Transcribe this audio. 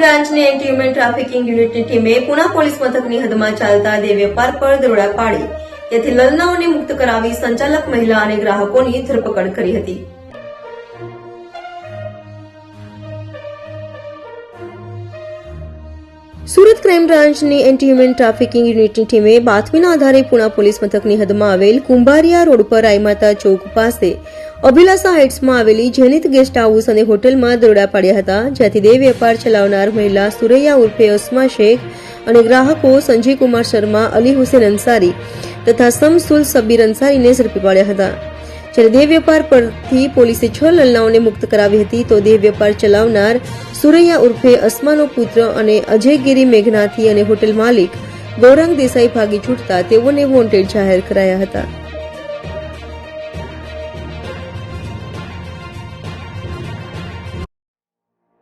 બ્રાન્ચની anti human trafficking યુનિટની ટીમે પુના પોલીસ મથકની હદમાં ચાલતા વેપાર પર દરોડા પાડી. તેથી લલનાઓને મુક્ત કરાવી સંચાલક મહિલા અને ગ્રાહકોની ધરપકડ કરી હતી. સુરત ક્રાઇમ બ્રાન્ચની એન્ટી હ્યુમન ટ્રાફિકિંગ યુનિટની ટીમે બાતમીના આધારે પુણા પોલીસ મથકની હદમાં આવેલ કુંભારિયા રોડ પર આઈમાતા ચોક પાસે અભિલાષા હાઇટ્સમાં આવેલી જેનિત ગેસ્ટ હાઉસ અને હોટેલમાં દરોડા પાડ્યા હતા, જ્યાંથી દેહ વેપાર ચલાવનાર મહિલા સુરૈયા ઉર્ફે અસ્મા શેખ અને ગ્રાહકો સંજય કુમાર શર્મા, અલી હુસેન અંસારી તથા સમસુલ સબીર અંસારીને ઝડપી પાડ્યા હતા. જ્યારે દેહ વેપાર પરથી પોલીસે છ લલનાઓને મુક્ત કરાવી હતી, તો દેહ વેપાર ચલાવનાર સુરૈયા ઉર્ફે અસ્માનો પુત્ર અને અજયગીરી મેઘનાથી અને હોટેલ માલિક ગૌરાંગ દેસાઈ ભાગી છૂટતા તેઓને વોન્ટેડ જાહેર કરાયા હતા.